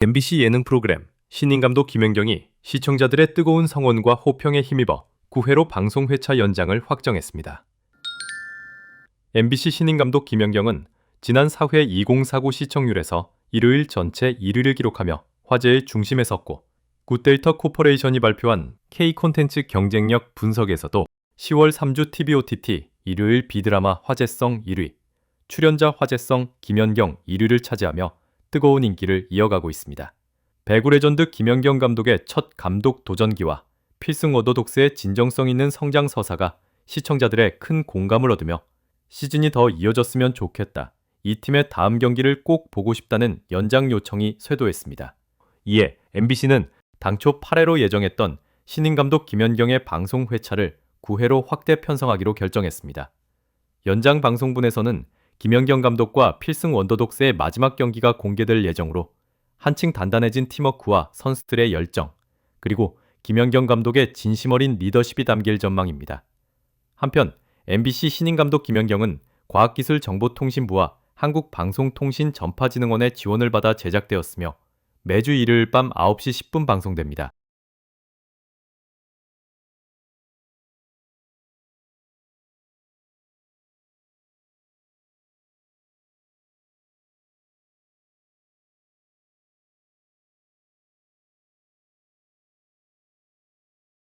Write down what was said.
MBC 예능 프로그램 신인 감독 김연경이 시청자들의 뜨거운 성원과 호평에 힘입어 9회로 방송 회차 연장을 확정했습니다. MBC 신인 감독 김연경은 지난 4회 2049 시청률에서 일요일 전체 1위를 기록하며 화제의 중심에 섰고 굿데이터 코퍼레이션이 발표한 K 콘텐츠 경쟁력 분석에서도 10월 3주 TV OTT 일요일 비드라마 화제성 1위, 출연자 화제성 김연경 1위를 차지하며 뜨거운 인기를 이어가고 있습니다. 배구 레전드 김연경 감독의 첫 감독 도전기와 필승 오더독스의 진정성 있는 성장 서사가 시청자들의 큰 공감을 얻으며 시즌이 더 이어졌으면 좋겠다. 이 팀의 다음 경기를 꼭 보고 싶다는 연장 요청이 쇄도했습니다. 이에 MBC는 당초 8회로 예정했던 신인 감독 김연경의 방송 회차를 9회로 확대 편성하기로 결정했습니다. 연장 방송분에서는 김연경 감독과 필승 원더독스의 마지막 경기가 공개될 예정으로 한층 단단해진 팀워크와 선수들의 열정, 그리고 김연경 감독의 진심 어린 리더십이 담길 전망입니다. 한편 MBC 신인 감독 김연경은 과학기술정보통신부와 한국방송통신전파진흥원의 지원을 받아 제작되었으며 매주 일요일 밤 9시 10분 방송됩니다.